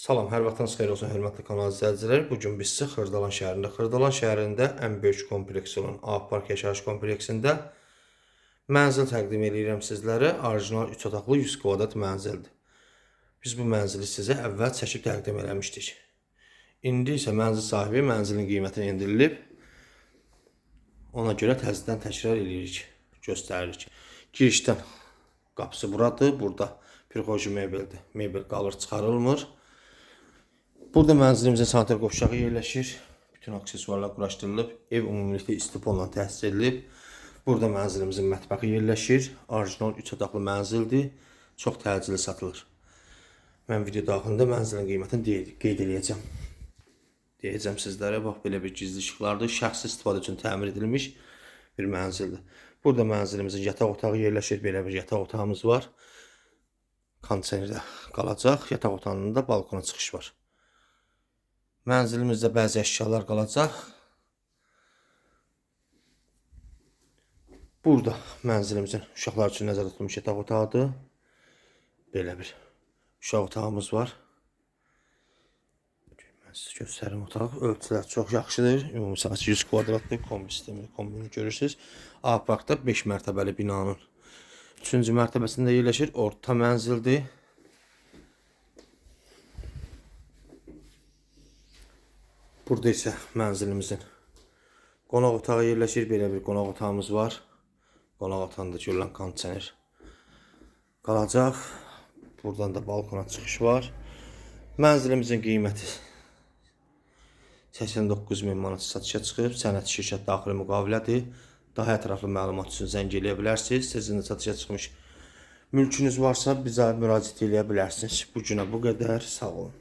Salam, hər vaxtınız xeyir olsun, hörmətli kanal izləyicilər. Bu gün biz sizə Xırdalan şəhərində, Xırdalan şəhərində ən böyük kompleks olan A Park yaşayış kompleksində mənzil təqdim edirəm sizlərə. Orijinal 3 otaqlı 100 kvadrat mənzildir. Biz bu mənzili sizə əvvəl çəkib təqdim eləmişdik. İndi isə mənzil sahibi mənzilin qiymətini endirilib. Ona görə təzədən təkrar eləyirik, göstəririk. Girişdən qapısı buradır. Burada pirxoji mebeldir. Mebel qalır, çıxarılmır. Burada mənzilimizin sanitar qovşağı yerləşir. Bütün aksesuarlar quraşdırılıb. Ev ümumilikdə istiponla təsis edilib. Burada mənzilimizin mətbəxi yerləşir. Orijinal 3 otaqlı mənzildir. Çox təcili satılır. Mən video daxilində mənzilin qiymətini qeyd edəcəm. Deyəcəm sizlərə, bax belə bir gizli işıqlardır. Şəxsi istifadə üçün təmir edilmiş bir mənzildir. Burada mənzilimizin yataq otağı yerləşir. Belə bir yataq otağımız var. Kondisionerdə qalacaq. Yataq otağının da balkona çıxış var. Mənzilimizdə bəzi əşyalar qalacaq. Burada mənzilimizin uşaqlar üçün nəzərdə tutulmuş yataq otağıdır. Belə bir uşaq otağımız var. Mən sizə göstərim otaq. Ölçülər çox yaxşıdır. Ümumi sahəsi 100 kvadratlı kombi sistemi, kombini görürsüz. A parkda 5 mərtəbəli binanın 3-cü mərtəbəsində yerləşir. Orta mənzildir. Burada isə mənzilimizin qonaq otağı yerləşir. Belə bir qonaq otağımız var. Qonaq otağında görülən kondisioner qalacaq. Buradan da balkona çıxış var. Mənzilimizin qiyməti 89 min manat satışa çıxıb. Sənəd şirkət daxili müqavilədir. Daha ətraflı məlumat üçün zəng eləyə bilərsiniz. Sizin də satışa çıxmış mülkünüz varsa bizə müraciət eləyə bilərsiniz. Bu günə bu qədər. Sağ olun.